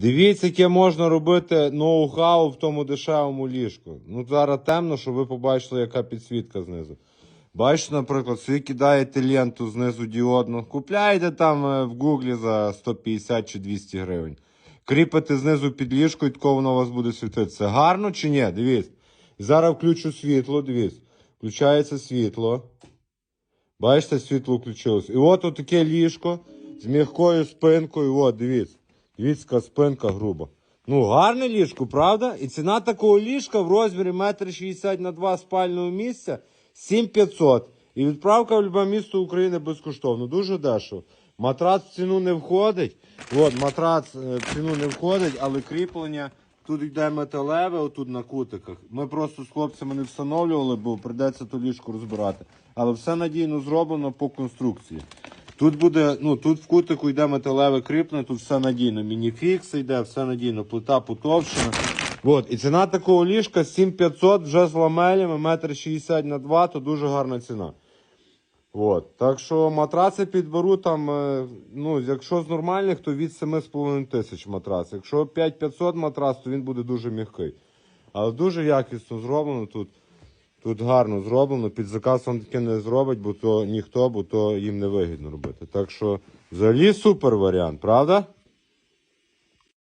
Дивіться, яке можна робити ноу-хау в тому дешевому ліжку. Ну, зараз темно, щоб ви побачили, яка підсвітка знизу. Бачите, наприклад, собі кидаєте ленту знизу діодну, купляєте там е, в гуглі за 150 чи 200 гривень. Кріпите знизу під ліжко і тако воно у вас буде світитися. Гарно чи ні? Дивіться. Зараз включу світло, дивіться. Включається світло. Бачите, світло включилось. І от таке ліжко з м'якою спинкою. От, дивіться. Дивіться, спинка груба. Ну, гарне ліжко, правда? І ціна такого ліжка в розмірі 1,60 м на 2 спального місця 7500. І відправка в любе місто України безкоштовно. Дуже дешево. Матрац в ціну не входить. От, матрац е, в ціну не входить, але кріплення тут йде металеве, отут на кутиках. Ми просто з хлопцями не встановлювали, бо прийдеться ту ліжку розбирати. Але все надійно зроблено по конструкції. Тут буде, ну тут в кутику йде металеве кріплення, тут все надійно. Мініфікс йде, все надійно, плита потовщена. От, і ціна такого ліжка 7500 вже з ламелями, метр 60 на 2, то дуже гарна ціна. От. Так що матраци підберу там, е, ну, якщо з нормальних, то від 7,5 тисяч матрац. Якщо 5500 матрац, то він буде дуже м'який. Але дуже якісно зроблено тут. Тут гарно зроблено. Під заказ вам таке не зробить, бо то ніхто, бо то їм не вигідно робити. Так що взагалі супер варіант, правда?